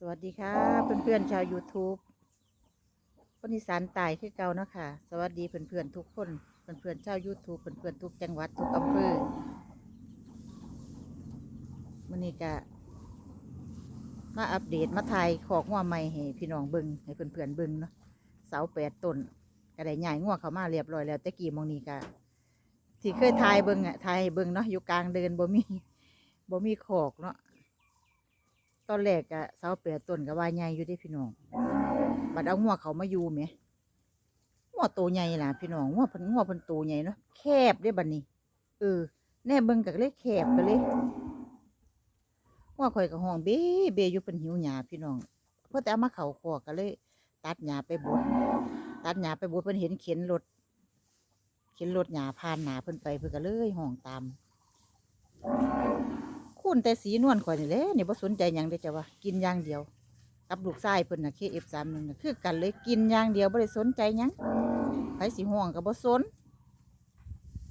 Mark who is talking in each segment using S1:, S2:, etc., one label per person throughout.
S1: สวัสดีค่ะ เพื่อนๆชาว YouTube คนอีสานตายคือเก่าเนาะคะสวัสดีเพื่อนๆทุกคน เพื่อนๆชาว YouTube เพื่อนๆทุกจังหวัดทุกอำเภอมันนี้ก็มาอัปเดตมาถ่ายขอกงัวใหม่ให้พี่น้องเบิงให้เพื่อนๆเบิงเนาะเสาแปดต้นก็ไดใหญ่งัวเขามาเรียบร้อยแล้วแต่กี่โมงนี้ก็ที่เคยถ่ายเบิงอะถ่ายเบิงเนาะอยู่กลางเดินบ่มีบ่มีขอกเนาะ ตอนแรกอะเสาแปดต้นก็ว่าใหญ่อยู่เด้พี่น้อง บัดเอางัวเขามาอยู่ไหมงัวโตใหญ่ล่ะพี่น้องงัวพิ่นงัวพิ่นโตใหญ่เนาะแคบเด้บัดนี้ เออ แน่เบิ่งก็เลยแคบไปเลยงัวข่อยก็ห้องเบ้เบ้อยู่เพิ่นหิวหญ้าพี่น้องเพราะแต่เอามาเขาคอกก็เลย ตัดหญ้าไปบดตัดหญ้าไปบดเพิ่นเห็นเข็นรถเข็นรถหญ้าผ่านหนาเพิ่นไปเพิ่นก็เลยห้องตาม คุณแต่สีนวลข่อยนี่แหละนี่บ่สนใจหยังเด้อจ้ะว่ากินอย่างเดียว กับลูกชายเพิ่นน่ะ KF31 น่ะคือกันเลยกินอย่างเดียวบ่ได้สนใจหยังไผสิห่วงก็บ่สน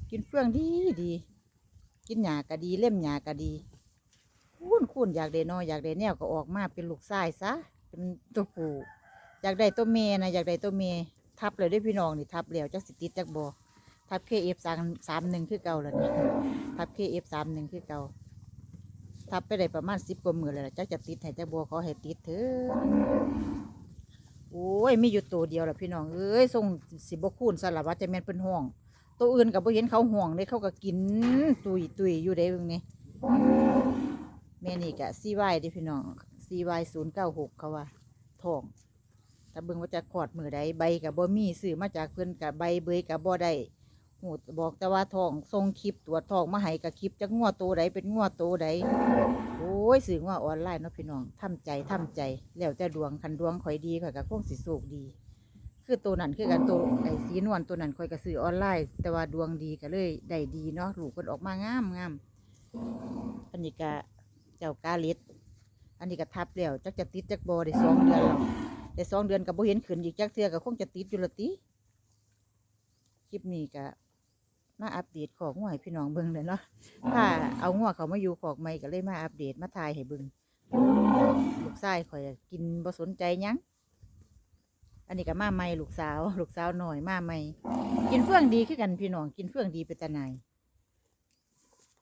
S1: กินเฟื่องดีดีกินหญ้าก็ดีเล่มหญ้าก็ดีคุณคุณอยากได้น้อยอยากได้แนวก็ออกมาเป็นลูกชายซะเป็นตัวผู้อยากได้ตัวเมนะอยากได้ตัวเมทับเลยด้อพี่น้องนี่ทับแล้วจักสิติดจักบ่ทับ KF31 คือเก่าแล้วนี่ทับ KF31 คือเก่า ทับไปได้ประมาณสิบกว่ามือเลยล่ะจักจะติดให้จักบัวขอให้ติดเถอะโอ้ยมีอยู่ตัวเดียวแหละพี่น้องเอ้ยส่งสิบคูณสลับว่าจะแม่นเป็นห่วงตัวอื่นกับบ่เห็นเขาห่วงเลยเขาก็กินตุยตุยอยู่ได้เบิ่งนี่แม่นี่กะซีไวายดิพี่น้องซีไวศูนย์เก้าหกเขาว่าทองถ้าเบิ่งว่าจะขอดมือใดใบกับบ่มีซื้อมาจากเพิ่อนกับใบเบยกับบ่ได้ หูบอกแต่ว่าทองส่งคลิปตรวจทองมาให้กับคลิปจักงัวตัวใดเป็นงัวตัวใดโอ้ยสื่อว่าออนไลน์เนาะพี่น้องทำใจทำใจ แล้วแต่ดวงคันดวงข่อยดีข่อยก็คงสิโชคดี คือตัวนั้นคือกันตัวไอ้สีนวลตัวนั้นข่อยก็ซื้อออนไลน์ แต่ว่าดวงดีก็เลยได้ดีเนาะลูกเพิ่นออกมางามงามอันนี้ก็เจ้ากาลิดอันนี้ก็ทับแล้วจักจะติดจักบอได้สองเดือนแล้วได้สองเดือนก็บ่เห็นขึ้นอีกจักเทื่อก็คงจะติดอยู่ละติคลิปนี้ก็ มาอัปเดตของงวให้พี่น้องเบิ่งเลยเนาะถ้าเอางัวเขามาอยู่ขอกใหม่ก็เลยมาอัปเดตมาทายให้เบิ่งลูกชายข่อยอะกินบ่สนใจหยังอันนี้ก็มาใหม่ลูกสาว ลูกสาวหน่อยมาใหม่กินเฟื่องดีคือกันพี่น้องกินเฟื่องดีเป็นตาหนาย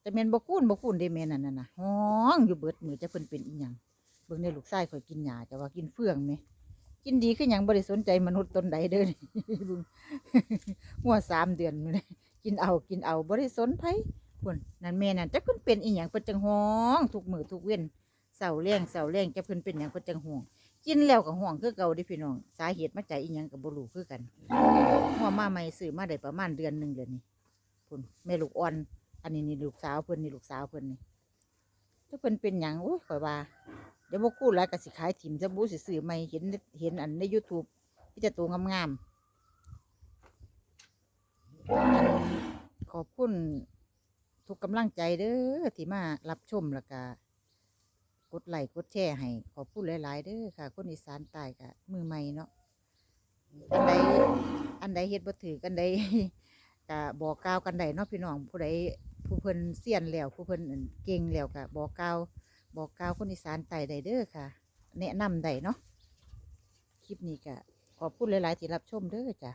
S1: แต่แม่นบ่คูนบ่คูนได้แม่นนั่นน่ะนะห้องอยู่เบิดมือจะเพิ่นเป็นอีหยังเบิ่งในลูกชายข่อยกินหญ้าแต่ว่ากินเฟื่องไหมกินดีคือหยังบ่ได้สนใจมนุษย์ตนใดเด้อนี่เบิ่งงัวสามเดือนมื้อนี้ กินเอากินเอาบ่ได้สนไผพุ่นนั่นแม่นั่นจักเพิ่นเป็นอีหยังเพิ่นจังห้องทุกมือทุกเว้นเสาแรงเสาแรงจักเพิ่นเป็นหยังเพิ่นจังห่วง กินแล้วก็ห่วงคือเก่าเดิพี่น้อง สาเหตุมาจากอีหยังก็บ่รู้คือกันหัวมาใหม่ซื้อมาได้ประมาณเดือนหนึงแล้วนี่พุ่นแม่ลูกอ่อน อันนี้นี่ลูกสาวเพิ่นนี่ลูกสาวเพิ่นนี่ถ้าเพิ่นเป็นหยังโอ้ยข่อยว่าเดี๋ยวบ่คูดแล้วก็สิขายถิ่มจะบูสิซื้อใหม่เห็นเห็นอันใน YouTube ที่จะตัวงามๆ ขอบคุณทุกกำลังใจเด้อที่มารับชมแล้วก็กดไลค์กดแชร์ให้ขอบคุณหลาย ๆ เด้อค่ะ คนอีสานใต้ก็มือใหม่เนาะอันใดอันใดเฮ็ดบ่ถือกันใดก็บอกกล่าวกันได้เนาะพี่น้องผู้ใดผู้เพิ่นเซียนแล้วผู้เพิ่นเก่งแล้วก็บอกกล่าวบอกกล่าวคนอีสานใต้ได้เด้อค่ะ แนะนำได้เนาะคลิปนี้ก็ขอบคุณหลาย ๆ ที่รับชมเด้อจ้ะ